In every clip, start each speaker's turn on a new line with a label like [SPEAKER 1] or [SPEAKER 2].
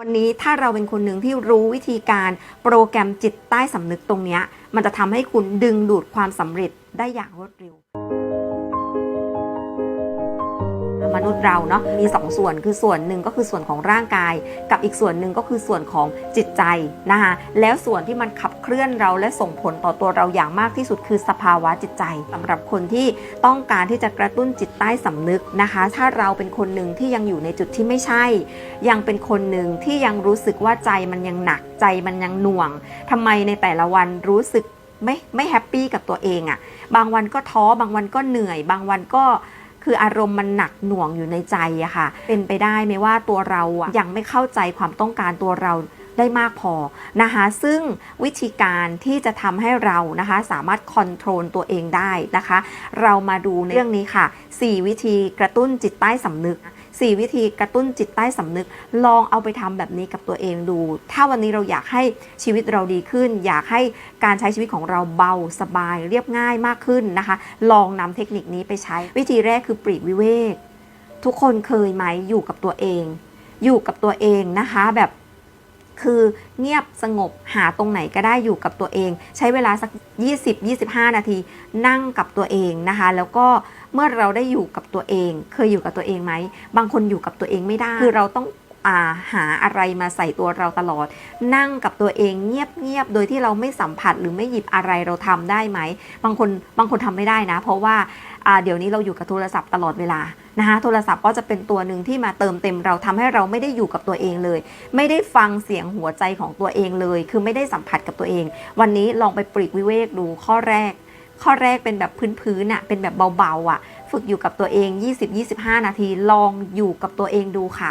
[SPEAKER 1] วันนี้ถ้าเราเป็นคนหนึ่งที่รู้วิธีการโปรแกรมจิตใต้สำนึกตรงนี้ มันจะทำให้คุณดึงดูดความสำเร็จได้อย่างรวดเร็ว มนุษย์เราเนาะมีสองส่วนคือส่วนหนึ่งก็คือส่วนของร่างกาย กับอีกส่วนหนึ่งก็คือส่วนของจิตใจนะคะแล้วส่วนที่มันขับเคลื่อนเราและส่งผลต่อตัวเราอย่างมากที่สุดคือสภาวะจิตใจสำหรับคนที่ต้องการที่จะกระตุ้นจิตใต้สำนึกนะคะ ถ้าเราเป็นคนหนึ่งที่ยังอยู่ในจุดที่ไม่ใช่ ยังเป็นคนหนึ่งที่ยังรู้สึกว่าใจมันยังหนักใจมันยังหน่วงทำไมในแต่ละวันรู้สึกไม่ไม่แฮปปี้กับตัวเองอะ่ะ บางวันก็ท้อบางวันก็เหนื่อย บางวันก็ คืออารมณ์มันหนักหน่วงอยู่ในใจอะค่ะ เป็นไปได้ไหมว่าตัวเราอะยังไม่เข้าใจความต้องการตัวเราได้มากพอนะคะซึ่งวิธีการที่จะทำให้เรานะคะสามารถคอนโทรลตัวเองได้นะคะ เรามาดูในเรื่องนี้ค่ะ 4 วิธีกระตุ้นจิตใต้สำนึก 4 วิธีกระตุ้นจิตใต้สำนึก ลองเอาไปทำแบบนี้กับตัวเองดู ถ้าวันนี้เราอยากให้ชีวิตเราดีขึ้น อยากให้การใช้ชีวิตของเราเบาสบายเรียบง่ายมากขึ้นนะคะ ลองนำเทคนิคนี้ไปใช้ วิธีแรกคือปลีกวิเวก ทุกคนเคยไหมอยู่กับตัวเอง อยู่กับตัวเองนะคะแบบคือเงียบสงบหาตรงไหนก็ได้อยู่กับตัวเอง ใช้เวลาสัก 20-25 นาที นั่งกับตัวเองนะคะ แล้วก็ เมื่อเราได้อยู่กับตัวเอง เคยอยู่กับตัวเองไหม บางคนอยู่กับตัวเองไม่ได้ คือเราต้องาหาอะไรมาใส่ตัวเราตลอด นั่งกับตัวเองเงียบๆ โดยที่เราไม่สัมผัสหรือไม่หยิบอะไรเราทำได้ไหม บางคนบางคนทำไม่ได้นะ เพราะว่าาเดี๋ยวนี้เราอยู่กับโทรศัพท์ตลอดเวลานะคะโทรศัพท์ก็จะเป็นตัวหนึ่งที่มาเติมเต็มเราทำให้เราไม่ได้อยู่กับตัวเองเลย ไม่ได้ฟังเสียงหัวใจของตัวเองเลย คือไม่ได้สัมผัสกับตัวเอง วันนี้ลองไปปลีกวิเวกดูข้อแรก ข้อแรกเป็นแบบพื้นๆน่ะเป็นแบบเบาๆอะ ฝึกอยู่กับตัวเอง 20-25 นาที ลองอยู่กับตัวเองดูค่ะ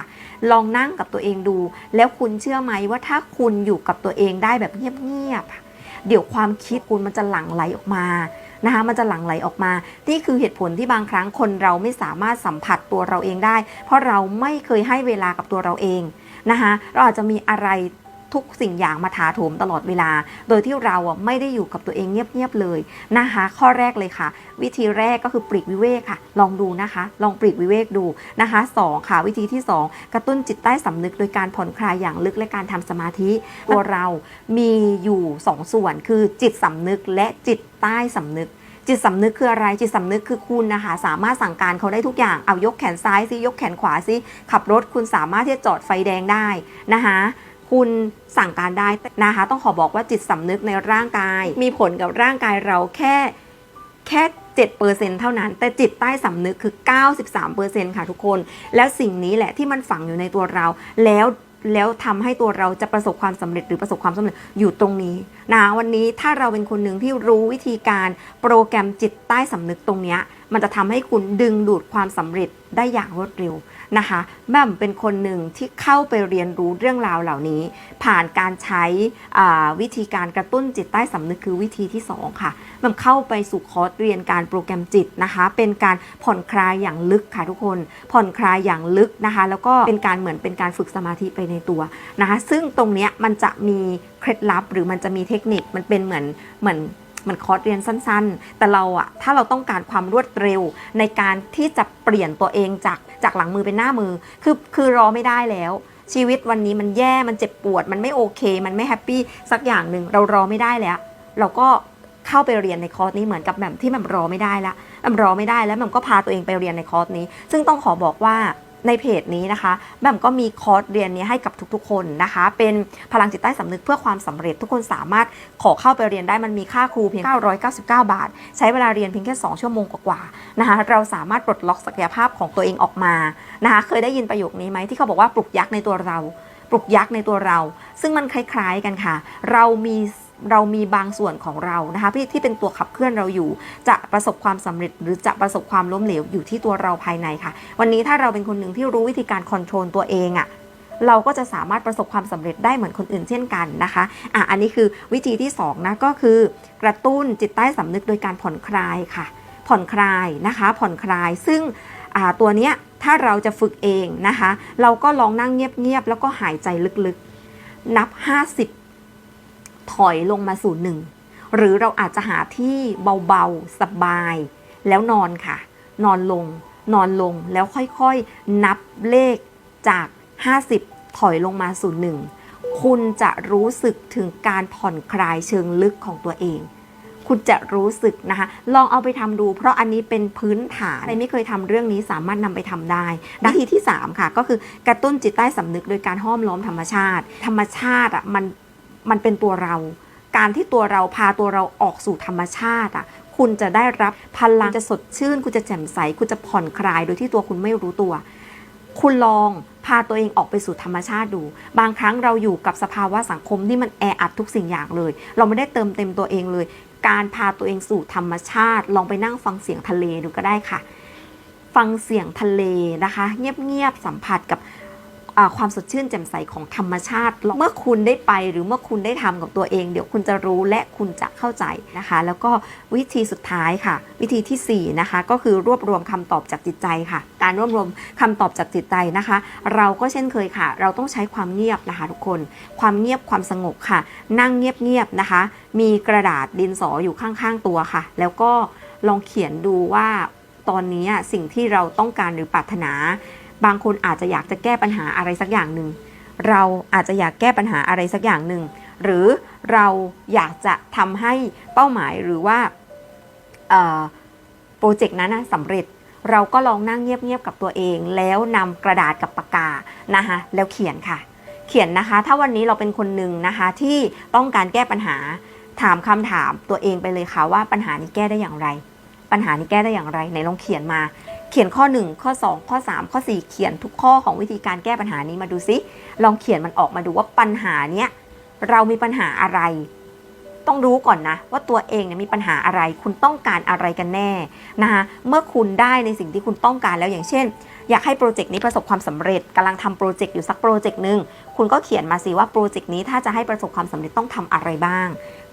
[SPEAKER 1] ลองนั่งกับตัวเองดู แล้วคุณเชื่อไหมว่าถ้าคุณอยู่กับตัวเองได้แบบเงียบๆเดี๋ยวความคิดคุณมันจะหลั่งไหลออกมานะคะมันจะหลั่งไหลออกมา นี่คือเหตุผลที่บางครั้งคนเราไม่สามารถสัมผัสตัวเราเองได้ เพราะเราไม่เคยให้เวลากับตัวเราเองนะคะเราอาจจะมีอะไร ทุกสิ่งอย่างมาถาโถมตลอดเวลา โดยที่เราไม่ได้อยู่กับตัวเองเงียบๆเลยนะคะ ข้อแรกเลยค่ะ วิธีแรกก็คือปลีกวิเวกค่ะ ลองดูนะคะ ลองปลีกวิเวกดูนะคะสองค่ะวิธีที่ 2 กระตุ้นจิตใต้สำนึกโดยการผ่อนคลายอย่างลึกและการทำสมาธิตัวเรามีอยู่ 2ส่วนคือจิตสำนึกและจิตใต้สำนึกจิตสำนึกคืออะไรจิตสำนึกคือคุณนะคะ สามารถสั่งการเขาได้ทุกอย่างเอายกแขนซ้ายซิยกแขนขวาซิขับรถคุณสามารถที่จะจอดไฟแดงได้นะคะ คุณสั่งการได้นะคะ ต้องขอบอกว่าจิตสำนึกในร่างกาย มีผลกับร่างกายเราแค่แค่7%เท่านั้น แต่จิตใต้สำนึกคือ 93%ค่ะทุกคน แล้วสิ่งนี้แหละที่มันฝังอยู่ในตัวเรา แล้วแล้วทำให้ตัวเราจะประสบความสำเร็จหรือประสบความสำเร็จอยู่ตรงนี้นะวันนี้ถ้าเราเป็นคนหนึ่งที่รู้วิธีการโปรแกรมจิตใต้สำนึกตรงเนี้ย มันจะทำให้คุณดึงดูดความสำเร็จได้อย่างรวดเร็วนะคะแม่มเป็นคนหนึ่งที่เข้าไปเรียนรู้เรื่องราวเหล่านี้ ผ่านการใช้วิธีการกระตุ้นจิตใต้สำนึกคือวิธีที่ 2 ค่ะแม่มเข้าไปสู่คอร์สเรียนการโปรแกรมจิตนะคะ เป็นการผ่อนคลายอย่างลึกค่ะทุกคน ผ่อนคลายอย่างลึกนะคะ แล้วก็เป็นการเหมือนเป็นการฝึกสมาธิไปในตัวนะคะ ซึ่งตรงเนี้ยมันจะมีเคล็ดลับหรือมันจะมีเทคนิคมันเป็นเหมือนเหมือน เหมือนคอร์สเรียนสั้นๆ แต่เราอะถ้าเราต้องการความรวดเร็วในการที่จะเปลี่ยนตัวเองจากจากหลังมือเป็นหน้ามือ คือคือรอไม่ได้แล้ว ชีวิตวันนี้มันแย่มันเจ็บปวด มันไม่โอเค มันไม่แฮปปี้สักอย่างหนึ่งเรารอไม่ได้แล้ว เราก็เข้าไปเรียนในคอร์สนี้เหมือนกับแบบที่แบบรอไม่ได้ละแบบรอไม่ได้แล้วแบบก็พาตัวเองไปเรียนในคอร์สนี้ ซึ่งต้องขอบอกว่า ในเพจนี้นะคะแบมก็มีคอร์สเรียนนี้ให้กับทุกๆ คนนะคะ เป็นพลังจิตใต้สำนึกเพื่อความสำเร็จทุกคนสามารถขอเข้าไปเรียนได้มันมีค่าครูเพียง 999 บาท ใช้เวลาเรียนเพียงแค่ 2 ชั่วโมงกว่าๆนะคะเราสามารถปลดล็อกศักยภาพของตัวเองออกมานะคะเคยได้ยินประโยคนี้ไหมที่เขาบอกว่าปลุกยักษ์ในตัวเรา ปลุกยักษ์ในตัวเรา ซึ่งมันคล้าย ๆกันค่ะ เรามี เรามีบางส่วนของเรานะคะที่ที่เป็นตัวขับเคลื่อนเราอยู่ จะประสบความสำเร็จ หรือจะประสบความล้มเหลวอยู่ที่ตัวเราภายในค่ะ วันนี้ถ้าเราเป็นคนหนึ่งที่รู้วิธีการคอนโทรลตัวเองอะ่ะเราก็จะสามารถประสบความสำเร็จได้เหมือนคนอื่นเช่นกันนะคะ อะ อันนี้คือวิธีที่2นะก็คือกระตุ้นจิตใต้สำนึกโดยการผ่อนคลายค่ะ ผ่อนคลายนะคะ ผ่อนคลายซึ่งอ่าตัวเนี้ยถ้าเราจะฝึกเองนะคะ เราก็ลองนั่งเงียบๆแล้วก็หายใจลึกๆ นับ50 ถอยลงมาสู่หนึ่งหรือเราอาจจะหาที่เบาๆ สบาย แล้วนอนค่ะ นอนลง นอนลงแล้วค่อยๆ นับเลขจาก 50 ถอยลงมาสู่หนึ่งคุณจะรู้สึกถึงการผ่อนคลายเชิงลึกของตัวเอง คุณจะรู้สึกนะคะ ลองเอาไปทำดู เพราะอันนี้เป็นพื้นฐานใครไม่เคยทำเรื่องนี้สามารถนำไปทำได้วิธีที่ 3 ค่ะ ก็คือกระตุ้นจิตใต้สำนึกโดยการห้อมล้อมธรรมชาติ ธรรมชาติอะมัน มันเป็นตัวเรา การที่ตัวเราพาตัวเราออกสู่ธรรมชาติอะคุณจะได้รับพลังจะสดชื่น คุณจะแจ่มใส คุณจะผ่อนคลายโดยที่ตัวคุณไม่รู้ตัว คุณลองพาตัวเองออกไปสู่ธรรมชาติดู บางครั้งเราอยู่กับสภาวะสังคมที่มันแออัดทุกสิ่งอย่างเลย เราไม่ได้เติมเต็มตัวเองเลย การพาตัวเองสู่ธรรมชาติ ลองไปนั่งฟังเสียงทะเลดูก็ได้ค่ะ ฟังเสียงทะเลนะคะ เงียบๆสัมผัสกับ ความสดชื่นแจ่มใสของธรรมชาติ เมื่อคุณได้ไปหรือเมื่อคุณได้ทำกับตัวเอง เดี๋ยวคุณจะรู้และคุณจะเข้าใจนะคะ แล้วก็วิธีสุดท้ายค่ะ วิธีทีสี่4 นะคะ ก็คือรวบรวมคำตอบจากจิตใจค่ะ การรวบรวมคำตอบจากจิตใจนะคะ เราก็เช่นเคยค่ะ เราต้องใช้ความเงียบนะคะทุกคน ความเงียบความสงบค่ะ นั่งเงียบๆนะคะ มีกระดาษดินสออยู่ข้างๆตัวค่ะ แล้วก็ลองเขียนดูว่าตอนนี้สิ่งที่เราต้องการหรือปรารถนา บางคนอาจจะอยากจะแก้ปัญหาอะไรสักอย่างหนึ่ง เราอาจจะอยากแก้ปัญหาอะไรสักอย่างหนึ่ง หรือเราอยากจะทำให้เป้าหมายหรือว่าโปรเจกต์นั้นนะสำเร็จ เราก็ลองนั่งเงียบๆกับตัวเอง แล้วนำกระดาษกับปากกานะคะแล้วเขียนค่ะ เขียนนะคะ ถ้าวันนี้เราเป็นคนหนึ่งนะคะที่ต้องการแก้ปัญหาถามคำถามตัวเองไปเลยค่ะว่าปัญหานี้แก้ได้อย่างไร ปัญหานี้แก้ได้อย่างไรไหนลองเขียนมา ขียนข้อ 1 ข้อ 2 ข้อ 3 ข้อ 4 เขียนทุกข้อของวิธีการแก้ปัญหานี้มาดูซิ ลองเขียนมันออกมาดูว่าปัญหาเนี้ยเรามีปัญหาอะไร ต้องรู้ก่อนนะ ว่าตัวเองเนี่ยมีปัญหาอะไร คุณต้องการอะไรกันแน่นะคะเมื่อคุณได้ในสิ่งที่คุณต้องการแล้วอย่างเช่น อยากให้โปรเจกต์นี้ประสบความสำเร็จกำลังทำโปรเจกต์อยู่สักโปรเจกต์หนึ่งคุณก็เขียนมาสิว่าโปรเจกต์นี้ถ้าจะให้ประสบความสำเร็จต้องทำอะไรบ้าง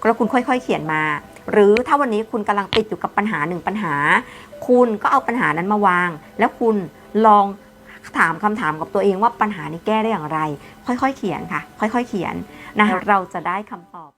[SPEAKER 1] แล้วคุณค่อย ๆ เขียนมา หรือถ้าวันนี้คุณกำลังติดอยู่กับปัญหาหนึ่งปัญหา คุณก็เอาปัญหานั้นมาวาง แล้วคุณลองถามคำถามกับตัวเองว่าปัญหานี้แก้ได้อย่างไร ค่อยๆ เขียนค่ะ ค่อยๆ เขียนนะคะเราจะได้คำตอบ